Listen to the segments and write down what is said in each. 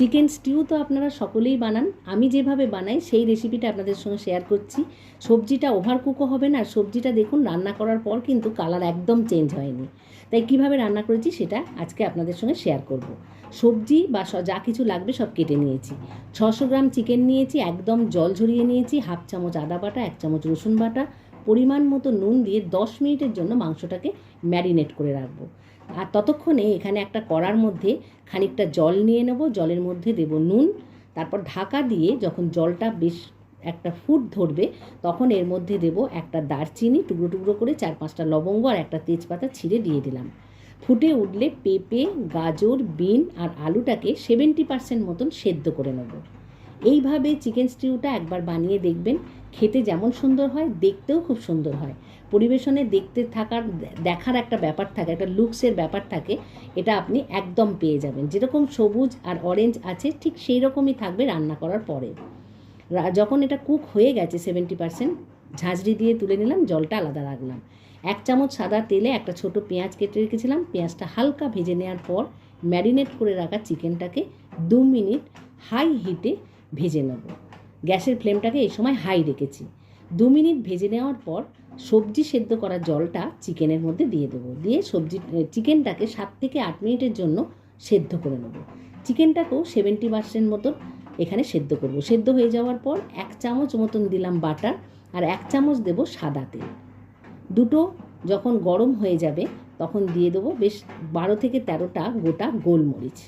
Chicken stew তো আপনারা সকলেই বানান। আমি যেভাবে বানাই, সেই রেসিপিটা আপনাদের সঙ্গে শেয়ার করছি। সবজিটা ওভার কুকও হবে না, আর সবজিটা দেখুন, রান্না করার পর কিন্তু কালার একদম চেঞ্জ হয়নি। তাই কীভাবে রান্না করেছি, সেটা আজকে আপনাদের সঙ্গে শেয়ার করব। সবজি বা যা কিছু লাগবে সব কেটে নিয়েছি। ছশো গ্রাম চিকেন নিয়েছি, একদম জল ঝরিয়ে নিয়েছি হাফ চামচ আদা বাটা, এক চামচ রসুন বাটা পরিমাণ মতো নুন দিয়ে দশ মিনিটের জন্য মাংসটাকে ম্যারিনেট করে রাখব। আর ততক্ষণে এখানে একটা কড়ার মধ্যে খানিকটা জল নিয়ে নেব, জলের মধ্যে দেব নুন, তারপর ঢাকা দিয়ে যখন জলটা বেশ একটা ফুট ধরবে, তখন এর মধ্যে দেব একটা দারচিনি, টুকরো টুকরো করে চার পাঁচটা লবঙ্গ আর একটা তেজপাতা ছিঁড়ে দিয়ে দিলাম। ফুটে উঠলে পেঁপে, গাজর, বিন আর আলুটাকে সেভেন্টি পার্সেন্ট মতন সেদ্ধ করে নেব। এইভাবে চিকেন স্টিউটা একবার বানিয়ে দেখবেন। খেতে যেমন সুন্দর হয়, দেখতেও খুব সুন্দর হয়। পরিবেশনে দেখতে থাকার, দেখার একটা ব্যাপার থাকে, একটা লুকসের ব্যাপার থাকে, এটা আপনি একদম পেয়ে যাবেন। যেরকম সবুজ আর অরেঞ্জ আছে, ঠিক সেই রকমই থাকবে রান্না করার পরে। যখন এটা কুক হয়ে গেছে সেভেন্টি পার্সেন্ট ঝাঁঝরি দিয়ে তুলে নিলাম, জলটা আলাদা রাখলাম। এক চামচ সাদা তেলে একটা ছোট পেঁয়াজ কেটে রেখেছিলাম, পেঁয়াজটা হালকা ভেজে নেওয়ার পর ম্যারিনেট করে রাখা চিকেনটাকে দু মিনিট হাই হিটে ভেজে নেব। গ্যাসের ফ্লেমটাকে এই সময় হাই রেখেছি। দু মিনিট ভেজে নেওয়ার পর সবজি সেদ্ধ করা জলটা চিকেনের মধ্যে দিয়ে দেবো। দিয়ে সবজি চিকেনটাকে সাত থেকে আট মিনিটের জন্য সেদ্ধ করে নেব। চিকেনটাকেও সেভেন্টি পার্সেন্ট মতন এখানে সেদ্ধ করব। সেদ্ধ হয়ে যাওয়ার পর এক চামচ মতন দিলাম বাটার আর এক চামচ দেব সাদা তেল। দুটো যখন গরম হয়ে যাবে তখন দিয়ে দেবো বেশ বারো থেকে তেরোটা গোটা গোলমরিচ।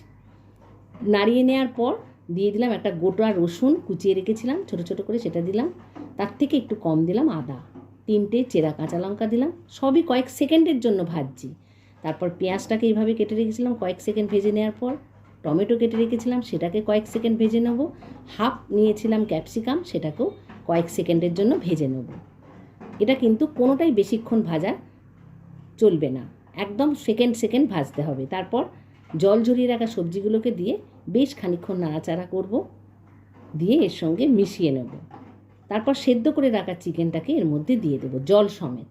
নাড়িয়ে নেওয়ার পর দিয়ে দিলাম একটা গোটা রসুন কুচিয়ে রেখেছিলাম, ছোট ছোট করে সেটা দিলাম। তার থেকে একটু কম দিলাম আদা, তিনটে চেরা কাঁচা লঙ্কা দিলাম, সবই কয়েক সেকেন্ডের জন্য ভাজছি। তারপর পেঁয়াজটাকে এইভাবে কেটে রেখেছিলাম কয়েক সেকেন্ড ভেজে নেওয়ার পর, টমেটো কেটে রেখেছিলাম, সেটাকে কয়েক সেকেন্ড ভেজে নেব। হাফ নিয়েছিলাম ক্যাপসিকাম, সেটাকেও কয়েক সেকেন্ডের জন্য ভেজে নেব। এটা কিন্তু কোনোটাই বেশিক্ষণ ভাজা চলবে না। একদম সেকেন্ড সেকেন্ড ভাজতে হবে। তারপর জল ঝরিয়ে রাখা সবজিগুলোকে দিয়ে বেশ খানিকক্ষণ নাড়াচাড়া করব, দিয়ে এর সঙ্গে মিশিয়ে নেব। তারপর সেদ্ধ করে রাখা চিকেনটাকে এর মধ্যে দিয়ে দেবো, জল সমেত।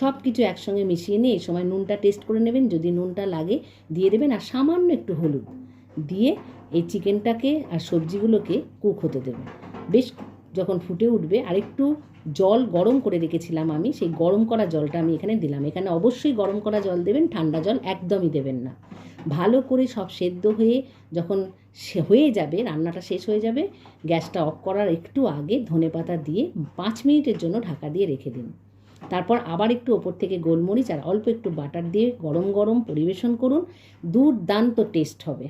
সব কিছু একসঙ্গে মিশিয়ে নিয়ে এই সময় নুনটা টেস্ট করে নেবেন, যদি নুনটা লাগে দিয়ে দেবেন, আর সামান্য একটু হলুদ দিয়ে এই চিকেনটাকে আর সবজিগুলোকে কুক হতে দেবেন। বেশ যখন ফুটে উঠবে, আরেকটু জল গরম করে রেখেছিলাম আমি, সেই গরম করা জলটা আমি এখানে দিলাম। এখানে অবশ্যই গরম করা জল দেবেন, ঠান্ডা জল একদমই দেবেন না। ভালো করে সব সেদ্ধ হয়ে যখন হয়ে যাবে, রান্নাটা শেষ হয়ে যাবে, গ্যাসটা অফ করার একটু আগে ধনেপাতা দিয়ে পাঁচ মিনিটের জন্য ঢাকা দিয়ে রেখে দিন। তারপর আবার একটু ওপর থেকে গোলমরিচ আর অল্প একটু বাটার দিয়ে গরম গরম পরিবেশন করুন। দুর্দান্ত টেস্ট হবে।